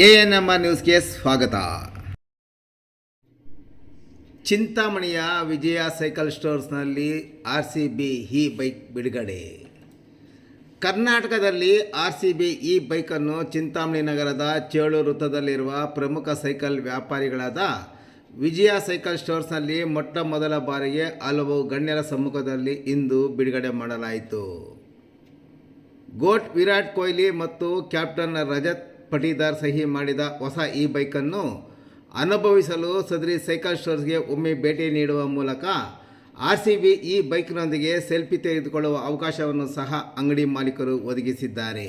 A N M R ನ್ಯೂಸ್ಗೆ ಸ್ವಾಗತ. ಚಿಂತಾಮಣಿಯ Vijaya cycle ಸ್ಟೋರ್ಸ್ನಲ್ಲಿ R C B E bike ಬಿಡುಗಡೆ. ಕರ್ನಾಟಕದಲ್ಲಿ ಆರ್ ಸಿ ಬಿ ಇ ಬೈಕನ್ನು ಚಿಂತಾಮಣಿ ನಗರದ ಚೇಳು ವೃತ್ತದಲ್ಲಿರುವ ಪ್ರಮುಖ ಸೈಕಲ್ ವ್ಯಾಪಾರಿಗಳಾದ ವಿಜಯ ಸೈಕಲ್ ಸ್ಟೋರ್ಸ್ನಲ್ಲಿ ಮೊಟ್ಟ ಮೊದಲ ಬಾರಿಗೆ ಹಲವು ಗಣ್ಯರ ಸಮ್ಮುಖದಲ್ಲಿ ಇಂದು ಬಿಡುಗಡೆ ಮಾಡಲಾಯಿತು. ಗೋಟ್ ವಿರಾಟ್ ಕೊಹ್ಲಿ ಮತ್ತು ಕ್ಯಾಪ್ಟನ್ ರಜತ್ ಪಟೀದಾರ್ ಸಹಿ ಮಾಡಿದ ಹೊಸ ಈ ಬೈಕನ್ನು ಅನುಭವಿಸಲು ಸದರಿ ಸೈಕಲ್ ಸ್ಟೋರ್ಸ್ಗೆ ಒಮ್ಮೆ ಭೇಟಿ ನೀಡುವ ಮೂಲಕ ಆರ್ ಸಿ ಬಿ ಈ ಬೈಕ್ನೊಂದಿಗೆ ಸೆಲ್ಫಿ ತೆಗೆದುಕೊಳ್ಳುವ ಅವಕಾಶವನ್ನು ಸಹ ಅಂಗಡಿ ಮಾಲೀಕರು ಒದಗಿಸಿದ್ದಾರೆ.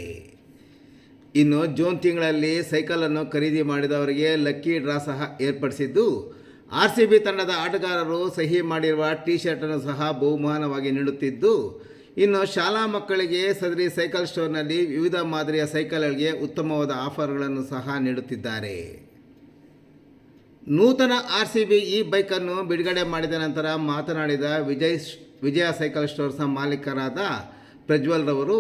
ಇನ್ನು ಜೂನ್ ತಿಂಗಳಲ್ಲಿ ಸೈಕಲನ್ನು ಖರೀದಿ ಮಾಡಿದವರಿಗೆ ಲಕ್ಕಿ ಡ್ರಾ ಸಹ ಏರ್ಪಡಿಸಿದ್ದು, ಆರ್ ಸಿ ಬಿ ತಂಡದ ಆಟಗಾರರು ಸಹಿ ಮಾಡಿರುವ ಟಿ ಶರ್ಟನ್ನು ಸಹ ಬಹುಮಾನವಾಗಿ ನೀಡುತ್ತಿದ್ದು ಇನ್ನು ಶಾಲಾ ಮಕ್ಕಳಿಗೆ ಸದರಿ ಸೈಕಲ್ ಸ್ಟೋರ್ನಲ್ಲಿ ವಿವಿಧ ಮಾದರಿಯ ಸೈಕಲ್ಗಳಿಗೆ ಉತ್ತಮವಾದ ಆಫರ್ಗಳನ್ನು ಸಹ ನೀಡುತ್ತಿದ್ದಾರೆ. ನೂತನ ಆರ್ ಸಿ ಬಿ ಈ ಬೈಕನ್ನು ಬಿಡುಗಡೆ ಮಾಡಿದ ನಂತರ ಮಾತನಾಡಿದ ವಿಜಯ್ ವಿಜಯ ಸೈಕಲ್ ಸ್ಟೋರ್ಸ್ನ ಮಾಲೀಕರಾದ ಪ್ರಜ್ವಲ್ ರವರು,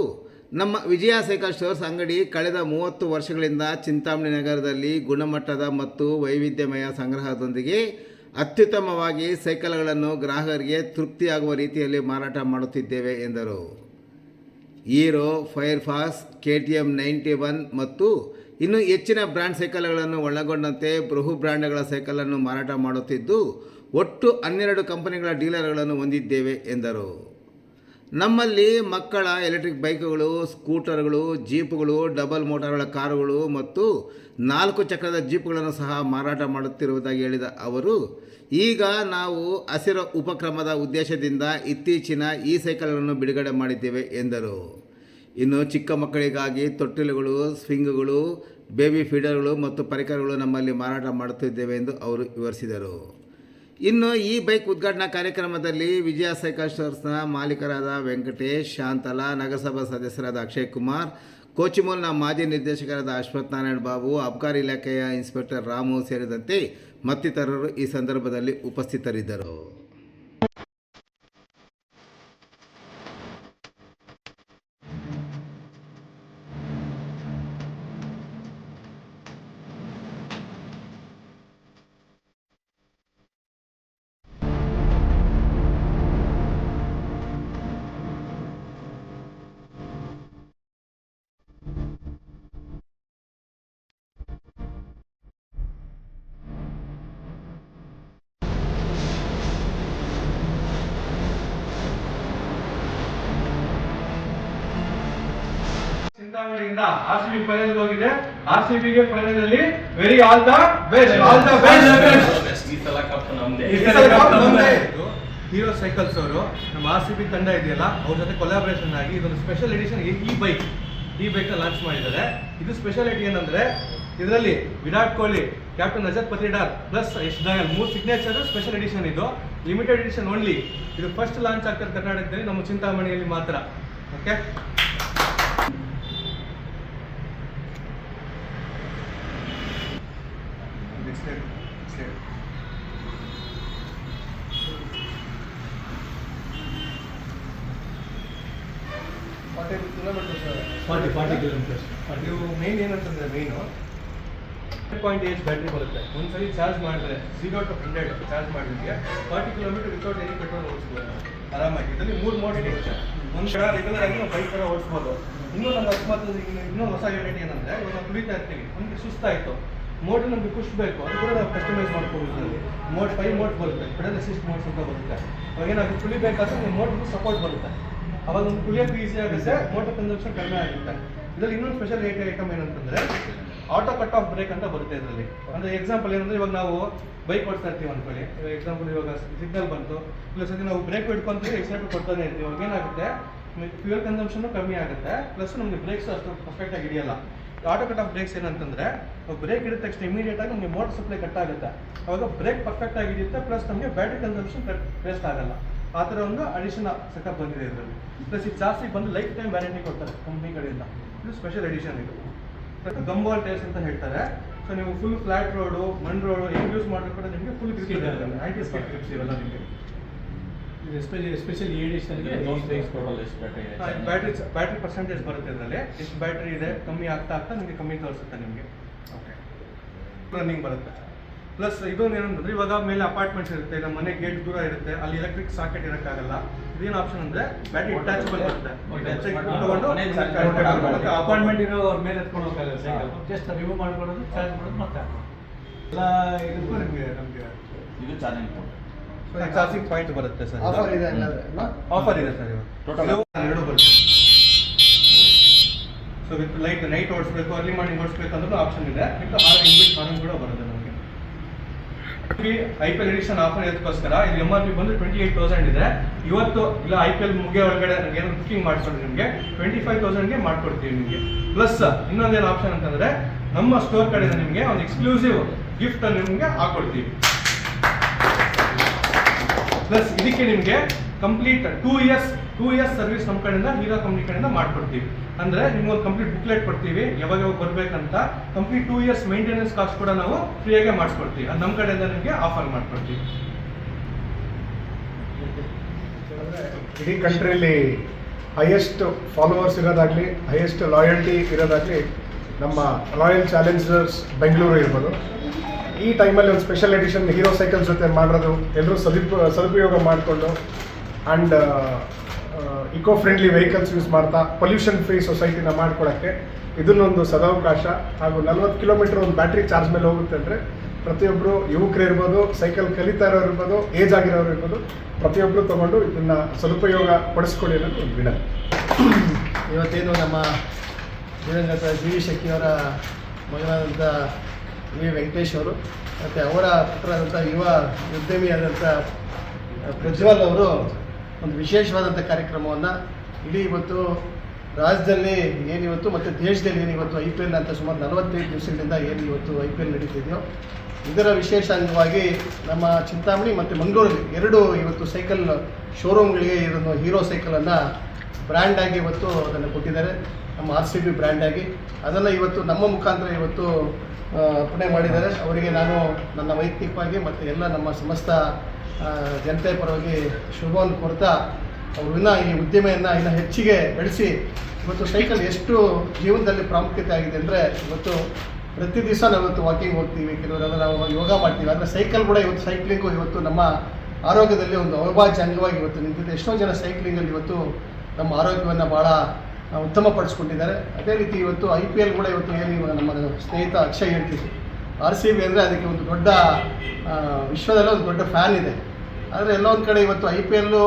ನಮ್ಮ ವಿಜಯ ಸೈಕಲ್ ಸ್ಟೋರ್ಸ್ ಅಂಗಡಿ ಕಳೆದ ಮೂವತ್ತು ವರ್ಷಗಳಿಂದ ಚಿಂತಾಮಣಿ ನಗರದಲ್ಲಿ ಗುಣಮಟ್ಟದ ಮತ್ತು ವೈವಿಧ್ಯಮಯ ಸಂಗ್ರಹದೊಂದಿಗೆ ಅತ್ಯುತ್ತಮವಾಗಿ ಸೈಕಲ್ಗಳನ್ನು ಗ್ರಾಹಕರಿಗೆ ತೃಪ್ತಿಯಾಗುವ ರೀತಿಯಲ್ಲಿ ಮಾರಾಟ ಮಾಡುತ್ತಿದ್ದೇವೆ ಎಂದರು. Hero Firefox K T M ninety one ಮತ್ತು ಇನ್ನು ಹೆಚ್ಚಿನ ಬ್ರ್ಯಾಂಡ್ ಸೈಕಲ್ಗಳನ್ನು ಒಳಗೊಂಡಂತೆ ಬಹು ಬ್ರ್ಯಾಂಡ್ಗಳ ಸೈಕಲನ್ನು ಮಾರಾಟ ಮಾಡುತ್ತಿದ್ದು, ಒಟ್ಟು ಹನ್ನೆರಡು ಕಂಪನಿಗಳ ಡೀಲರ್ಗಳನ್ನು ಹೊಂದಿದ್ದೇವೆ ಎಂದರು. ನಮ್ಮಲ್ಲಿ ಮಕ್ಕಳ ಎಲೆಕ್ಟ್ರಿಕ್ ಬೈಕ್ಗಳು, ಸ್ಕೂಟರ್ಗಳು, ಜೀಪ್ಗಳು, ಡಬಲ್ ಮೋಟಾರ್ಗಳ ಕಾರುಗಳು ಮತ್ತು ನಾಲ್ಕು ಚಕ್ರದ ಜೀಪ್ಗಳನ್ನು ಸಹ ಮಾರಾಟ ಮಾಡುತ್ತಿರುವುದಾಗಿ ಹೇಳಿದ ಅವರು, ಈಗ ನಾವು ಹಸಿರು ಉಪಕ್ರಮದ ಉದ್ದೇಶದಿಂದ ಇತ್ತೀಚಿನ ಈ ಸೈಕಲ್ಗಳನ್ನು ಬಿಡುಗಡೆ ಮಾಡಿದ್ದೇವೆ ಎಂದರು. ಇನ್ನು ಚಿಕ್ಕ ಮಕ್ಕಳಿಗಾಗಿ ತೊಟ್ಟಿಲುಗಳು, ಸ್ವಿಂಗ್ಗಳು, ಬೇಬಿ ಫೀಡರ್ಗಳು ಮತ್ತು ಪರಿಕರಗಳು ನಮ್ಮಲ್ಲಿ ಮಾರಾಟ ಮಾಡುತ್ತಿದ್ದೇವೆ ಎಂದು ಅವರು ವಿವರಿಸಿದರು. ಇನ್ನು ಈ ಬೈಕ್ ಉದ್ಘಾಟನಾ ಕಾರ್ಯಕ್ರಮದಲ್ಲಿ ವಿಜಯ ಸೈಕಲ್ ಸ್ಟೋರ್ಸ್ನ ಮಾಲೀಕರಾದ ವೆಂಕಟೇಶ್, ಶಾಂತಲಾ, ನಗರಸಭಾ ಸದಸ್ಯರಾದ ಅಕ್ಷಯ್ ಕುಮಾರ್, ಕೋಚಿಮೂಲ್ನ ಮಾಜಿ ನಿರ್ದೇಶಕರಾದ ಅಶ್ವಥ್ ನಾರಾಯಣ್ ಬಾಬು, ಅಬ್ಕಾರಿ ಇಲಾಖೆಯ ಇನ್ಸ್ಪೆಕ್ಟರ್ ರಾಮು ಸೇರಿದಂತೆ ಮತ್ತಿತರರು ಈ ಸಂದರ್ಭದಲ್ಲಿ ಉಪಸ್ಥಿತರಿದ್ದರು. ಚಿಂತಾಮಣಿಯಿಂದ ಆರ್ ಸಿ ಬಿ ಫೈನಲ್ ಹೋಗಿದೆ. ಆರ್ ಸಿ ಬಿಗೆ ಫೈನಲ್ ಅಲ್ಲಿ very all the best all the best ಈ ಸಲ ಕಪ್ ನಮ್ದೇ. ಈ ಸಲ ಕಪ್ ನಮ್ದೇ. ಹೀರೋ ಸೈಕಲ್ಸ್ ಅವರು ನಮ್ಮ ಆರ್ ಸಿ ಬಿ ತಂಡ ಇದೆಯಲ್ಲ ಅವ್ರ ಜೊತೆ ಕೊಲಾಬ್ರೇಷನ್ ಆಗಿ ಇದೊಂದು ಸ್ಪೆಷಲ್ ಎಡಿಷನ್ ಈ ಬೈಕ್ ಈ ಬೈಕ್ ಲಾಂಚ್ ಮಾಡಿದ್ದಾರೆ. ಇದು ಸ್ಪೆಷಾಲಿಟಿ ಏನಂದ್ರೆ ಇದರಲ್ಲಿ ವಿರಾಟ್ ಕೊಹ್ಲಿ ಕ್ಯಾಪ್ಟನ್ ರಜತ್ ಪತ್ರಿಡಾರ್ ಪ್ಲಸ್ ಯಶ್ ದಯಾಲ್ ಮೂರು ಸಿಗ್ನೇಚರ್ ಸ್ಪೆಷಲ್ ಎಡಿಷನ್ ಇದು. ಲಿಮಿಟೆಡ್ ಎಡಿಷನ್ ಓನ್ಲಿ ಇದು ಫಸ್ಟ್ ಲಾಂಚ್ ಆಗ್ತಾರೆ ಕರ್ನಾಟಕದಲ್ಲಿ ನಮ್ಮ ಚಿಂತಾಮಣಿಯಲ್ಲಿ ಮಾತ್ರ. ಓಕೆ ಫಾರ್ಟಿ ಫಾರ್ಟಿ ಕಿಲೋಮೀಟರ್ಸ್ ನೀವು ಮೇನ್ ಏನಂತಂದರೆ ಮೇನು ಪಾಯಿಂಟ್ ಏಜ್ ಬ್ಯಾಟ್ರಿ ಬರುತ್ತೆ. ಒಂದ್ಸರಿ ಚಾರ್ಜ್ ಮಾಡಿದ್ರೆ ಝೀರೋ ಟು ಹಂಡ್ರೆಡ್ ಚಾರ್ಜ್ ಮಾಡಿದ್ರೆ forty kilometre without any petrol ಓಡಿಸ್ಬೋದು. ಆರಾಮಾಗಿ. ಇದರಲ್ಲಿ ಮೂರು ಮೋಡ್ ಇರುತ್ತೆ ಒಂದು ಕಡೆ ರೆಗ್ಯುಲರ್ ಆಗಿ ನಾವು ಬೈಕ್ ಥರ ಓಡಿಸ್ಬೋದು. ಇನ್ನೂ ನಮ್ಮ ಅಕಸ್ಮಾತ್ ಇನ್ನೂ ಹೊಸ ಯೂನಿಟ್ ಏನಂದ್ರೆ ಇವಾಗ ಕುಡಿತಾ ಇರ್ತೀವಿ. ನಮಗೆ ಸುಸ್ತಾಯಿತು. ಮೋಡ್ ನಮಗೆ ಖುಷ್ ಬೇಕು, ಅದು ಕೂಡ ನಾವು ಕಸ್ಟಮೈಸ್ ಮಾಡ್ಕೊಬೋದು ಇದರಲ್ಲಿ ಮೋಡ್ ಫೈವ್ ಮೋಡ್ ಬರುತ್ತೆ ಪೆಡಲ್ ಅಸಿಸ್ಟ್ ಮೋಡ್ಸ್ ಅಂತ ಬರುತ್ತೆ. ಅವಾಗ ಏನಾಗುತ್ತೆ ಕುಳಿಬೇಕಾದ್ರೆ ನಿಮ್ಮ ಮೋಟ್ರಿಗೆ ಸಪೋರ್ಟ್ ಬರುತ್ತೆ. ಅವಾಗ ಒಂದು ಕುಳಿಯೋಕ್ಕೂ ಈಸಿ ಆಗುತ್ತೆ ಮೋಟರ್ ಕನ್ಸಂಪ್ಷನ್ ಕಡಿಮೆ ಆಗುತ್ತೆ. ಇದರಲ್ಲಿ ಇನ್ನೊಂದು ಸ್ಪೆಷಲ್ ಐಟಮ್ ಏನಂತಂದ್ರೆ ಆಟೋ ಕಟ್ ಆಫ್ ಬ್ರೇಕ್ ಅಂತ ಬರುತ್ತೆ ಇದರಲ್ಲಿ. ಅಂದ್ರೆ ಎಕ್ಸಾಂಪಲ್ ಏನಂದ್ರೆ ಇವಾಗ ನಾವು ಬೈಕ್ ಓಡಿಸ್ತಾ ಇರ್ತೀವಿ ಅನ್ಕೊಳ್ಳಿ. ಎಕ್ಸಾಂಪಲ್ ಇವಾಗ ಸಿಗ್ನಲ್ ಬಂತು. ಇಲ್ಲ ಸತಿ ನಾವು ಬ್ರೇಕ್ ಹಿಡ್ಕೊಂತೀವಿ ಎಕ್ಸೈಟ್ ಕೊಡ್ತಾನೆ ಇರ್ತೀವಿ. ಅವಾಗ ಏನಾಗುತ್ತೆ ಫ್ಯೂಯಲ್ ಕನ್ಸಂಪ್ಷನ್ ಕಮ್ಮಿ ಆಗುತ್ತೆ. ಪ್ಲಸ್ ನಮಗೆ ಬ್ರೇಕ್ಸ್ ಅಷ್ಟು ಪರ್ಫೆಕ್ಟ್ ಆಗಿ ಹಿಡಿಯಲ್ಲ. ಆಟೋ ಕಟ್ ಆಫ್ ಬ್ರೇಕ್ಸ್ ಏನಂತಂದ್ರೆ ಬ್ರೇಕ್ ಇಡಿದ ತಕ್ಷಣ ಇಮಿಡಿಯೇಟ್ ಆಗಿ ನಮಗೆ ಮೋಟರ್ ಸಪ್ಲೈ ಕಟ್ ಆಗುತ್ತೆ. ಅವಾಗ ಬ್ರೇಕ್ ಪರ್ಫೆಕ್ಟ್ ಆಗಿರುತ್ತೆ ಪ್ಲಸ್ ನಮಗೆ ಬ್ಯಾಟ್ರಿ ಕನ್ಸಂಪ್ಷನ್ ವೇಸ್ಟ್ ಆಗಲ್ಲ. ಆ ಥರ ಒಂದು ಅಡಿಷನ್ ಸೆಟಪ್ ಬಂದಿದೆ ಇದರಲ್ಲಿ. ಪ್ಲಸ್ ಇದು ಜಾಸ್ತಿ ಬಂದು ಲೈಫ್ ಟೈಮ್ ವ್ಯಾರಂಟಿ ಕೊಡ್ತಾರೆ ಕಂಪ್ನಿ ಕಡೆಯಿಂದ. ಇದು ಸ್ಪೆಷಲ್ ಎಡಿಷನ್ ಇದು. ಗಂಬೋಲ್ ಟೈರ್ಸ್ ಅಂತ ಹೇಳ್ತಾರೆ. ಸೊ ನೀವು ಫುಲ್ ಫ್ಲಾಟ್ ರೋಡು ಮಣ್ ರೋಡು ಏನು ಯೂಸ್ ಮಾಡಿದ್ರು ಕೂಡ ನಿಮಗೆ full grip anti skid grips ಇವೆಲ್ಲ ನಿಮಗೆ. ಸ್ಪೆಷಲ್ ಎಡಿಷನ್ಗೆ ಟೋಟಲ್ ಎಷ್ಟು ಬ್ಯಾಟ್ರಿ ಬ್ಯಾಟ್ರಿ ಬ್ಯಾಟ್ರಿ ಪರ್ಸೆಂಟೇಜ್ ಬರುತ್ತೆ ಅದರಲ್ಲಿ. ಎಷ್ಟು ಬ್ಯಾಟ್ರಿ ಇದೆ ಕಮ್ಮಿ ಆಗ್ತಾ ಆಗ್ತಾ ನಿಮಗೆ ಕಮ್ಮಿ ತೋರಿಸುತ್ತೆ ನಿಮಗೆ. ಓಕೆ ರನ್ನಿಂಗ್ ಬರುತ್ತೆ. ಪ್ಲಸ್ ಇದೊಂದು ಏನಂದ್ರೆ ಇವಾಗ ಮೇಲೆ ಅಪಾರ್ಟ್ಮೆಂಟ್ಸ್ ಇರುತ್ತೆ ಇಲ್ಲ ಮನೆ ಗೇಟ್ ದೂರ ಇರುತ್ತೆ ಅಲ್ಲಿ ಎಲೆಕ್ಟ್ರಿಕ್ ಸಾಕೆಟ್ ಇರೋಕ್ಕಾಗಲ್ಲ. ಇದೇನು ಆಪ್ಷನ್ ಅಂದ್ರೆ ಬ್ಯಾಟ್ರಿ ಅಟ್ಯಾಚಬಲ್ ಬರುತ್ತೆ. ತಗೊಂಡು ಅಪಾರ್ಟ್ಮೆಂಟ್ ಇರೋ ಅವ್ರ ಮೇಲೆ ಎತ್ಕೊಂಡು ಹೋಗಲ್ಲ ಸೈಕಲ್ ಜಸ್ಟ್ ರಿಮೂವ್ ಮಾಡ್ಕೊಳ್ಳೋದು ಚಾರ್ಜ್ ಮಾಡೋದು ಮತ್ತೆ. ಎಲ್ಲ ಇದಕ್ಕೂ ನಿಮಗೆ ನಮಗೆ ಇದು ಚಾರ್ಜಿಂಗ್ ಪೋರ್ಟ್ ಚಾರ್ಜಿಂಗ್ ಪಾಯಿಂಟ್ ಬರುತ್ತೆ ಸರ್. ಆಫರ್ ಇದೆ ಆಫರ್ ಇದೆ ಸರ್ ಟೋಟಲ್ ಎರಡು ಬರುತ್ತೆ. ಸೊ ವಿತ್ ಲೈಟ್ ನೈಟ್ ಓಡಿಸ್ಬೇಕು ಅರ್ಲಿ ಮಾರ್ನಿಂಗ್ ಓಡಿಸ್ಬೇಕಂದ್ರೂ ಆಪ್ಷನ್ ಇದೆ. ವಿತ್ ಇಂಗ್ಲಿಷ್ ಇನ್ಬಿಟ್ ಹಾರ್ನ್ ಕೂಡ ಬರುತ್ತೆ ನಮಗೆ. I P L edition offer ಇದಕ್ಕೋಸ್ಕರ ಇದು ಎಂ ಆರ್ ಪಿ ಬಂದು ಟ್ವೆಂಟಿ ಏಟ್ ತೌಸಂಡ್ ಇದೆ. ಇವತ್ತು ಇಲ್ಲ ಐ ಪಿ ಎಲ್ ಮುಗಿಯೋ ಒಳಗಡೆ ನನಗೆ ಏನಾದ್ರು ಬುಕ್ಕಿಂಗ್ ಮಾಡ್ಕೊಂಡ್ರೆ ನಿಮಗೆ. ಟ್ವೆಂಟಿ ಫೈವ್ ತೌಸಂಡ್ಗೆ ಮಾಡ್ಕೊಡ್ತೀವಿ ನಿಮಗೆ. ಪ್ಲಸ್ ಇನ್ನೊಂದೇನು ಆಪ್ಷನ್ ಅಂತಂದ್ರೆ ನಮ್ಮ ಸ್ಟೋರ್ ಕಡೆಯಿಂದ ನಿಮಗೆ ಒಂದು ಎಕ್ಸ್ಕ್ಲೂಸಿವ್ ಗಿಫ್ಟ್ ಅನ್ನು ನಿಮಗೆ ಹಾಕೊಡ್ತೀವಿ. ಪ್ಲಸ್ ಇದಕ್ಕೆ ನಿಮಗೆ complete two years two years service ನಮ್ಮ ಕಡೆಯಿಂದ ಹೀರೋ ಕಂಪ್ನಿ ಕಡೆಯಿಂದ ಮಾಡ್ಕೊಡ್ತೀವಿ. ಅಂದರೆ ನಿಮ್ಗೆ ಒಂದು ಕಂಪ್ಲೀಟ್ ಬುಕ್ಲೆಟ್ ಕೊಡ್ತೀವಿ ಯಾವಾಗ ಯಾವಾಗ ಬರಬೇಕಂತ. Complete two years maintenance cost ಕೂಡ ನಾವು ಫ್ರೀಯಾಗೆ ಮಾಡಿಸ್ಕೊಡ್ತೀವಿ ಅದು ನಮ್ಮ ಕಡೆಯಿಂದ ನಿಮಗೆ ಆಫರ್ ಮಾಡ್ಕೊಡ್ತೀವಿ. ಇಡೀ ಕಂಟ್ರಿಯಲ್ಲಿ ಹೈಯೆಸ್ಟ್ ಫಾಲೋವರ್ಸ್ ಇರೋದಾಗಲಿ ಹೈಯೆಸ್ಟ್ ಲಾಯಲ್ಟಿ ಇರೋದಾಗಲಿ, ನಮ್ಮ ರಾಯಲ್ ಚಾಲೆಂಜರ್ಸ್ ಬೆಂಗಳೂರು ಇರ್ಬೋದು. ಈ ಟೈಮಲ್ಲಿ ಒಂದು ಸ್ಪೆಷಲ್ ಎಡಿಷನ್ ಹೀರೋ ಸೈಕಲ್ಸ್ ಜೊತೆ ಮಾಡೋದು ಎಲ್ಲರೂ ಸದುಪ, ಸದುಪಯೋಗ ಮಾಡಿಕೊಂಡು and eco friendly vehicles use ಮಾಡ್ತಾ ಪೊಲ್ಯೂಷನ್ ಫ್ರೀ ಸೊಸೈಟಿನ ಮಾಡ್ಕೊಳ್ಳೋಕ್ಕೆ ಇದನ್ನೊಂದು ಸದಾವಕಾಶ ಹಾಗೂ ನಲ್ವತ್ತು ಕಿಲೋಮೀಟರ್ ಒಂದು ಬ್ಯಾಟ್ರಿ ಚಾರ್ಜ್ ಮೇಲೆ ಹೋಗುತ್ತೆ ಅಂದರೆ ಪ್ರತಿಯೊಬ್ಬರು ಯುವಕರು ಇರ್ಬೋದು ಸೈಕಲ್ ಕಲಿತಾ ಇರೋರು ಇರ್ಬೋದು ಏಜ್ ಆಗಿರೋರು ಇರ್ಬೋದು ಪ್ರತಿಯೊಬ್ಬರು ತಗೊಂಡು ಇದನ್ನ ಸದುಪಯೋಗ ಪಡಿಸ್ಕೊಳ್ಳಿ ಅನ್ನೋದು ಒಂದು ವಿನ ಇವತ್ತೇನು ನಮ್ಮ ದಿವಂಗತ ಜಿ ಶೆಟ್ಟಿಯವರ ಮಗನಾದಂಥ ವಿ ವೆಂಕಟೇಶ್ ಅವರು, ಮತ್ತು ಅವರ ಪುತ್ರರಾದಂಥ ಯುವ ಉದ್ಯಮಿಯಾದಂಥ ಪ್ರಜ್ವಲ್ ಅವರು ಒಂದು ವಿಶೇಷವಾದಂಥ ಕಾರ್ಯಕ್ರಮವನ್ನು ಇಡೀ ಇವತ್ತು ರಾಜ್ಯದಲ್ಲಿ ಏನಿವತ್ತು ಮತ್ತು ದೇಶದಲ್ಲಿ ಏನು ಇವತ್ತು ಐ ಪಿ ಎಲ್ ಅಂತ ಸುಮಾರು ನಲವತ್ತೈದು ದಿವಸಗಳಿಂದ ಏನು ಇವತ್ತು ಐ ಪಿ ಎಲ್ ನಡೀತಿದೆಯೋ, ಇದರ ವಿಶೇಷ ಅಂಗವಾಗಿ ನಮ್ಮ ಚಿಂತಾಮಣಿ ಮತ್ತು ಮಂಗಳೂರಲ್ಲಿ ಎರಡು ಇವತ್ತು ಸೈಕಲ್ ಶೋರೂಮ್ಗಳಿಗೆ ಇದನ್ನು ಹೀರೋ ಸೈಕಲನ್ನು ಬ್ರ್ಯಾಂಡಾಗಿ ಇವತ್ತು ಅದನ್ನು ಕೊಟ್ಟಿದ್ದಾರೆ. ನಮ್ಮ ಆರ್ ಸಿ ಬಿ ಬ್ರ್ಯಾಂಡ್ ಆಗಿ ಅದನ್ನು ಇವತ್ತು ನಮ್ಮ ಮುಖಾಂತರ ಇವತ್ತು ಅರ್ಪಣೆ ಮಾಡಿದ್ದಾರೆ. ಅವರಿಗೆ ನಾನು ನನ್ನ ವೈಯಕ್ತಿಕವಾಗಿ ಮತ್ತು ಎಲ್ಲ ನಮ್ಮ ಸಮಸ್ತ ಜನತೆ ಪರವಾಗಿ ಶುಭವನ್ನು ಕೊಡ್ತಾ ಅವರು ಇನ್ನೂ ಈ ಉದ್ಯಮೆಯನ್ನು ಇನ್ನು ಹೆಚ್ಚಿಗೆ ಬೆಳೆಸಿ ಇವತ್ತು ಸೈಕಲ್ ಎಷ್ಟು ಜೀವನದಲ್ಲಿ ಪ್ರಾಮುಖ್ಯತೆ ಆಗಿದೆ ಅಂದರೆ ಇವತ್ತು ಪ್ರತಿ ದಿವಸ ನಾವು ಇವತ್ತು ವಾಕಿಂಗ್ ಹೋಗ್ತೀವಿ. ಕೆಲವರೆಲ್ಲ ನಾವು ಯೋಗ ಮಾಡ್ತೀವಿ. ಆದರೆ ಸೈಕಲ್ ಕೂಡ ಇವತ್ತು ಸೈಕ್ಲಿಂಗು ಇವತ್ತು ನಮ್ಮ ಆರೋಗ್ಯದಲ್ಲಿ ಒಂದು ಅವಿಭಾಜ್ಯ ಅಂಗವಾಗಿ ಇವತ್ತು ನಿಂತಿದೆ. ಎಷ್ಟೋ ಜನ ಸೈಕ್ಲಿಂಗಲ್ಲಿ ಇವತ್ತು ನಮ್ಮ ಆರೋಗ್ಯವನ್ನು ಭಾಳ ಉತ್ತಮಪಡಿಸ್ಕೊಂಡಿದ್ದಾರೆ ಅದೇ ರೀತಿ ಇವತ್ತು ಐ ಪಿ ಎಲ್ ಕೂಡ ಇವತ್ತು ಏನು ನಮ್ಮ ಸ್ನೇಹಿತ ಅಕ್ಷಯ್ ಹೇಳ್ತಿದ್ರು. ಆರ್ ಸಿ ಬಿ ಅಂದರೆ ಅದಕ್ಕೆ ಒಂದು ದೊಡ್ಡ ವಿಶ್ವದಲ್ಲೇ ಒಂದು ದೊಡ್ಡ ಫ್ಯಾನ್ ಇದೆ. ಆದರೆ ಎಲ್ಲ ಒಂದು ಕಡೆ ಇವತ್ತು ಐ ಪಿ ಎಲ್ಲು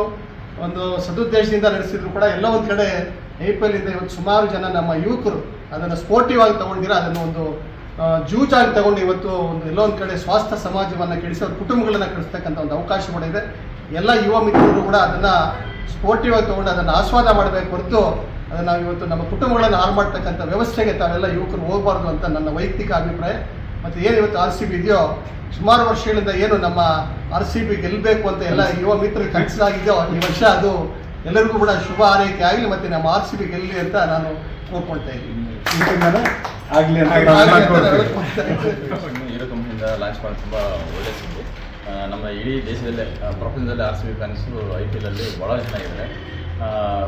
ಒಂದು ಸದುದ್ದೇಶದಿಂದ ನಡೆಸಿದ್ರು ಕೂಡ ಎಲ್ಲೋ ಒಂದು ಕಡೆ ಐ ಪಿ ಎಲ್ ಇಂದ ಇವತ್ತು ಸುಮಾರು ಜನ ನಮ್ಮ ಯುವಕರು ಅದನ್ನು ಸ್ಪೋರ್ಟಿವ್ ಆಗಿ ತಗೊಂಡಿರ, ಅದನ್ನು ಒಂದು ಜೂಜಾಗಿ ತಗೊಂಡು ಇವತ್ತು ಒಂದು ಎಲ್ಲೋ ಒಂದು ಕಡೆ ಸ್ವಾಸ್ಥ್ಯ ಸಮಾಜವನ್ನು ಕೆಡಿಸಿ ಅವ್ರ ಕುಟುಂಬಗಳನ್ನು ಕೆಡಿಸ್ತಕ್ಕಂಥ ಒಂದು ಅವಕಾಶ ಕೂಡ ಇದೆ. ಎಲ್ಲ ಯುವ ಮಿತ್ರರು ಕೂಡ ಅದನ್ನು ಸ್ಪೋರ್ಟಿವ್ ಆಗಿ ತಗೊಂಡು ಅದನ್ನು ಆಸ್ವಾದ ಮಾಡಬೇಕು ಹೊರತು ಅದನ್ನು ನಾವು ಇವತ್ತು ನಮ್ಮ ಕುಟುಂಬಗಳನ್ನು ಹಾಳು ಮಾಡ್ತಕ್ಕಂಥ ವ್ಯವಸ್ಥೆಗೆ ತಾವೆಲ್ಲ ಯುವಕರು ಹೋಗಬಾರ್ದು ಅಂತ ನನ್ನ ವೈಯಕ್ತಿಕ ಅಭಿಪ್ರಾಯ. ಮತ್ತು ಏನು ಇವತ್ತು ಆರ್ ಸಿ ಬಿ ಇದೆಯೋ ಸುಮಾರು ವರ್ಷಗಳಿಂದ ಏನು ನಮ್ಮ ಆರ್ ಸಿ ಬಿ ಗೆಲ್ಲಬೇಕು ಅಂತ ಎಲ್ಲ ಯುವ ಮಿತ್ರರು ಕನಸಾಗಿದೆಯೋ ಈ ವರ್ಷ ಅದು ಎಲ್ಲರಿಗೂ ಕೂಡ ಶುಭ ಆರೈಕೆ ಆಗಲಿ ಮತ್ತು ನಮ್ಮ ಆರ್ ಸಿ ಬಿ ಗೆಲ್ಲಲಿ ಅಂತ ನಾನು ಕೋರ್ಕೊಳ್ತಾ ಇದ್ದೀನಿ. ಆಗಲಿ. ಹೀರೋ ಕಂಪ್ನಿಯಿಂದ ಲಾಂಚ್ ಮಾಡಿ ತುಂಬ ಒಳ್ಳೆ ಸುದ್ದಿ ನಮ್ಮ ಇಡೀ ದೇಶದಲ್ಲೇ ಪ್ರಪಂಚದಲ್ಲಿ R C B fans I P ಎಲ್ಲಿ ಭಾಳ ಚೆನ್ನಾಗಿದ್ದಾರೆ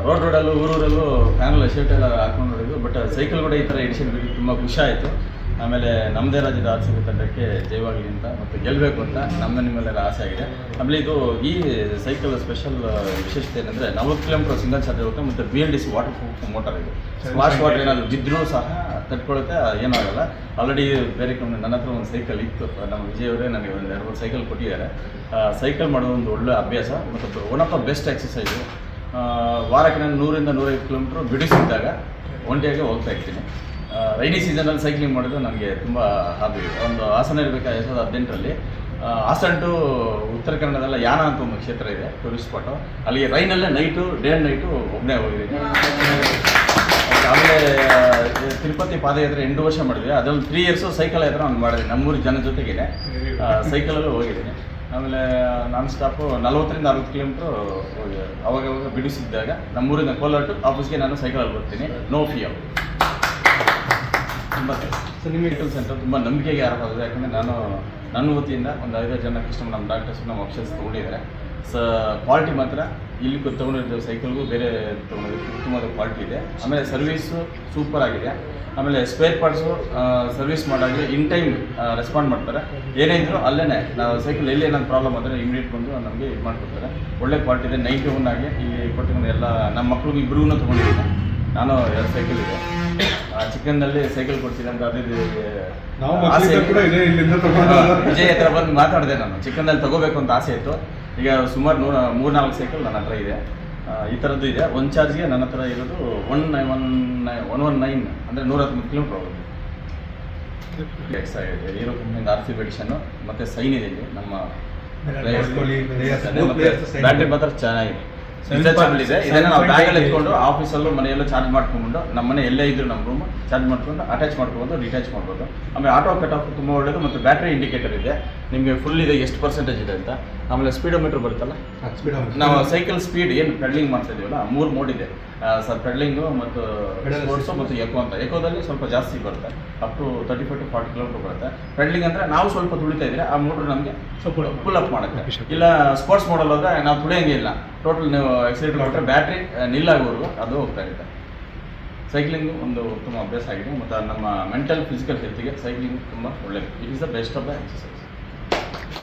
ರೋಡ್ ರೋಡಲ್ಲೂ ಊರೂರಲ್ಲೂ ಫ್ಯಾನೆಲ್ಲ ಶರ್ಟ್ ಎಲ್ಲ ಹಾಕೊಂಡು ನೋಡಿದ್ವಿ ಬಟ್ ಸೈಕಲ್ ಕೂಡ ಈ ಥರ ಎಡಿಷನ್ ಬಿಟ್ಟು ತುಂಬ ಖುಷಿ ಆಯಿತು. ಆಮೇಲೆ ನಮ್ಮದೇ ರಾಜ್ಯದ ಆರ್ ಸಿ ಬಿ ತಂಡಕ್ಕೆ ಜಯವಾಗಲಿ ಅಂತ ಮತ್ತು ಗೆಲ್ಲಬೇಕು ಅಂತ ನಮ್ಮ ನಿಮ್ಮೆಲ್ಲ ಆಸೆ ಆಗಿದೆ. ಆಮೇಲೆ ಇದು ಈ ಸೈಕಲ್ ಸ್ಪೆಷಲ್ ವಿಶೇಷತೆ ಏನಂದರೆ ನಲ್ವತ್ತು ಕಿಲೋಮೀಟರ್ ಸಿಂಗಲ್ ಚಾರ್ಜ್ ಇರುತ್ತೆ ಮತ್ತು B L D C waterproof motor ಇದು. ಸ್ಮಾರ್ಟ್ ವಾಟರ್ ಏನಾದರೂ ಬಿದ್ದರೂ ಸಹ ತಡ್ಕೊಳ್ಳುತ್ತೆ ಏನಾಗಲ್ಲ ಆಲ್ರೆಡಿ ಬೇರೆ ಕಮ್ಮಿ ನನ್ನ ಹತ್ರ ಒಂದು ಸೈಕಲ್ ಇತ್ತು. ನಮ್ಮ ವಿಜಯವರೇ ನನಗೆ ಒಂದು ಎರಡು ಮೂರು ಸೈಕಲ್ ಕೊಟ್ಟಿದ್ದಾರೆ. ಸೈಕಲ್ ಮಾಡೋದು ಒಂದು ಒಳ್ಳೆ ಅಭ್ಯಾಸ ಮತ್ತು one of the best exercise ವಾರಕ್ಕೆ ನಾನು ನೂರಿಂದ ನೂರೈದು ಕಿಲೋಮೀಟ್ರ್ ಬಿಡಿಸಿದ್ದಾಗ ಒಂಟಿಯಾಗಿ ಹೋಗ್ತಾ ಇರ್ತೀನಿ. ರೈನಿ ಸೀಸನಲ್ಲಿ ಸೈಕ್ಲಿಂಗ್ ಮಾಡೋದು ನನಗೆ ತುಂಬ ಹಾಬಿ. ಒಂದು ಹಾಸನ ಇರಬೇಕಾದ ಎರಡು ಸಾವಿರದ ಹದಿನೆಂಟರಲ್ಲಿ ಹಾಸನ ಟು ಉತ್ತರ ಕನ್ನಡದಲ್ಲ ಯಾನ ಅಂತ ಒಂದು ಕ್ಷೇತ್ರ ಇದೆ ಟೂರಿಸ್ಟ್ ಸ್ಪಾಟು ಅಲ್ಲಿ ರೈನಲ್ಲೇ ನೈಟು, ಡೇ ಆ್ಯಂಡ್ ನೈಟು ಒಬ್ಬನೇ ಹೋಗಿದ್ದೀನಿ. ಆಮೇಲೆ ತಿರುಪತಿ ಪಾದಯಾತ್ರೆ ಎಂಟು ವರ್ಷ ಮಾಡಿದ್ವಿ. ಅದರಲ್ಲಿ ತ್ರೀ ಇಯರ್ಸು ಸೈಕಲ್ ಯಾತ್ರೆ ನಾನು ಮಾಡಿದೆ. ನಮ್ಮೂರು ಜನ ಜೊತೆಗಿದೆ ಸೈಕಲಲ್ಲೂ ಹೋಗಿದ್ದೀನಿ. ಆಮೇಲೆ ನಾನ್ ಸ್ಟಾಪು ನಲ್ವತ್ತರಿಂದ ಅರವತ್ತು ಕಿಲೋಮೀಟ್ರು ಅವಾಗ ಅವಾಗ ಬಿಡಿಸಿದ್ದಾಗ ನಮ್ಮೂರಿಂದ ಕೋಲಾರ ಟು ಆಫೀಸ್ಗೆ ನಾನು ಸೈಕಲಲ್ಲಿ ಬರ್ತೀನಿ. ನೋ ಫಿಯರ್ ತುಂಬ ಸೊ ನಿಮ್ಮ ಮೆಡಿಕಲ್ ಸೆಂಟರ್ ತುಂಬ ನಂಬಿಕೆಗೆ ಆಗಿದೆ ಯಾಕಂದರೆ ನಾನು ನನ್ನ ವತಿಯಿಂದ ಒಂದು ಐದಾರು ಜನ ಕಸ್ಟಮರ್ ನಮ್ಮ ಡಾಕ್ಟರ್ಸ್ ನಮ್ಮ ಆಪ್ಷನ್ಸ್ ತೊಗೊಂಡಿದ್ದಾರೆ. ಸೊ ಕ್ವಾಲಿಟಿ ಮಾತ್ರ. ಇಲ್ಲಿ ತೊಗೊಂಡಿರೋ ಸೈಕಲ್ಗೂ ಬೇರೆ ತೊಗೊಂಡಿರೋದು ಉತ್ತಮವಾದ ಕ್ವಾಲಿಟಿ ಇದೆ. ಆಮೇಲೆ ಸರ್ವೀಸು ಸೂಪರ್ ಆಗಿದೆ. ಆಮೇಲೆ ಸ್ಪೇರ್ ಪಾರ್ಟ್ಸು ಸರ್ವಿಸ್ ಮಾಡಾಗಲಿ ಇನ್ ಟೈಮ್ ರೆಸ್ಪಾಂಡ್ ಮಾಡ್ತಾರೆ. ಏನೇ ಇದ್ರೂ ಅಲ್ಲೇ ನಾವು ಸೈಕಲ್ ಎಲ್ಲಿ ಏನಾದ್ರು ಪ್ರಾಬ್ಲಮ್ ಆದರೆ ಇಮಿಡಿಯೇಟ್ ಬಂದು ನಮಗೆ ಇದು ಮಾಡಿಕೊಡ್ತಾರೆ. ಒಳ್ಳೆ ಕ್ವಾಲಿಟಿ ಇದೆ. ನೈಂಟಿ ಒನ್ ಆಗಿ ಇಲ್ಲಿ ಕೊಟ್ಟಿರೋ ಎಲ್ಲ ನಮ್ಮ ಮಕ್ಳಿಗೆ ಇಬ್ಬರಿಗೂ ತೊಗೊಂಡಿದ್ದೀನಿ. ನಾನು ಎರಡು ಸೈಕಲ್ ಇದೆ. ಚಿಕನ್ನಲ್ಲಿ ಸೈಕಲ್ ಕೊಡ್ತೀನಿ ಅಂತ ಅದೇ ಆಸೆ ವಿಜಯ್ ಹತ್ರ ಬಂದು ಮಾತಾಡಿದೆ ನಾನು. ಚಿಕನ್ನಲ್ಲಿ ತಗೋಬೇಕು ಅಂತ ಆಸೆ ಇತ್ತು. ಈಗ ಸುಮಾರು ನೂರ ಮೂರ್ನಾಲ್ಕು ಸೈಕಲ್ ನನ್ನ ಹತ್ರ ಇದೆ. ಈ ಥರದ್ದು ಇದೆ. ಒನ್ ಚಾರ್ಜ್ಗೆ ನನ್ನ ಹತ್ರ ಇರೋದು ಒನ್ ನೈ ಒನ್ ನೈ ಒನ್ ಒನ್ ನೈನ್ ಅಂದರೆ ನೂರ ಹತ್ತೊಂಬತ್ತು ಕಿಲೋಮೀಟ್ರ್ ಹೋಗುತ್ತೆ. ಇದೆ. ಹೀರೋ ಕಂಪ್ನಿಯಿಂದ ಆರ್ ಸಿ ಬೆಡಿಷನ್ನು ಮತ್ತು ಸೈನ್ ಇದೆ ಇಲ್ಲಿ. ನಮ್ಮ ಬ್ಯಾಟ್ರಿ ಮಾತ್ರ ಚೆನ್ನಾಗಿದೆ. ರಿಚಾರ್ಜಬಲ್ ಇದೆ. ಇದನ್ನ ನಾವು ಬ್ಯಾಗಲ್ಲಿ ಇಟ್ಕೊಂಡು ಆಫೀಸಲ್ಲೂ ಮನೆಯಲ್ಲೂ ಚಾರ್ಜ್ ಮಾಡ್ಕೊಂಡು ನಮ್ಮ ಮನೆ ಎಲ್ಲೇ ಇದ್ರು ನಮ್ಮ ರೂಮ್ ಚಾರ್ಜ್ ಮಾಡ್ಕೊಂಡು ಅಟ್ಯಾಚ್ ಮಾಡ್ಕೊಂಡು ಡಿಟ್ಯಾಚ್ ಮಾಡ್ಬೋದು. ಆಮೇಲೆ ಆಟೋ ಕಟ್ ಆಫ್ ತುಂಬ ಒಳ್ಳೆಯದು ಮತ್ತು ಬ್ಯಾಟ್ರಿ ಇಂಡಿಕೇಟರ್ ಇದೆ. ನಿಮಗೆ ಫುಲ್ ಇದೆ ಎಷ್ಟು ಪರ್ಸೆಂಟೇಜ್ ಇದೆ ಅಂತ. ಆಮೇಲೆ ಸ್ಪೀಡೋಮೀಟರ್ ಬರುತ್ತಲ್ಲ? ನಾವು ಸೈಕಲ್ ಸ್ಪೀಡ್ ಏನು ಪೆಡ್ಲಿಂಗ್ ಮಾಡ್ತಾ ಇದೀವಲ್ಲ ಮೂರು ಮೋಡ್ ಇದೆ. ಸರ್ ಪೆಡ್ಲಿಂಗು ಮತ್ತು ಸ್ಪೋರ್ಟ್ಸ್ ಮತ್ತು ಎಕೋ ಅಂತ. ಎಕೋದಲ್ಲಿ ಸ್ವಲ್ಪ ಜಾಸ್ತಿ ಬರುತ್ತೆ. Up to thirty five to forty kilometre ಬರುತ್ತೆ. ಪೆಡ್ಲಿಂಗ್ ಅಂದ್ರೆ ನಾವು ಸ್ವಲ್ಪ ತುಳಿತಾ ಇದ್ರೆ ಆ ಮೋಟ್ರ್ ನಮಗೆ ಫುಲ್ ಅಪ್ ಮಾಡುತ್ತೆ. ಇಲ್ಲ ಸ್ಪೋರ್ಟ್ಸ್ ಮಾಡಲ್ ಹೋದ್ರೆ ನಾವು ತುಳಿಯಂಗೆ ಇಲ್ಲ. ಟೋಟಲ್ ನೀವು ಎಕ್ಸಿಲೇಟರ್ ಮಾಡಿದ್ರೆ ಬ್ಯಾಟ್ರಿ ನಿಲ್ಲಾಗೋರು ಅದು ಹೋಗ್ತಾ ಇರುತ್ತೆ. ಸೈಕ್ಲಿಂಗ್ ಒಂದು ಉತ್ತಮ ಅಭ್ಯಾಸ ಆಗಿದೆ. ಮತ್ತು ನಮ್ಮ ಮೆಂಟಲ್ ಫಿಸಿಕಲ್ ಹೆಲ್ತಿಗೆ ಸೈಕ್ಲಿಂಗ್ ತುಂಬ ಒಳ್ಳೆಯದು it is the best of the exercise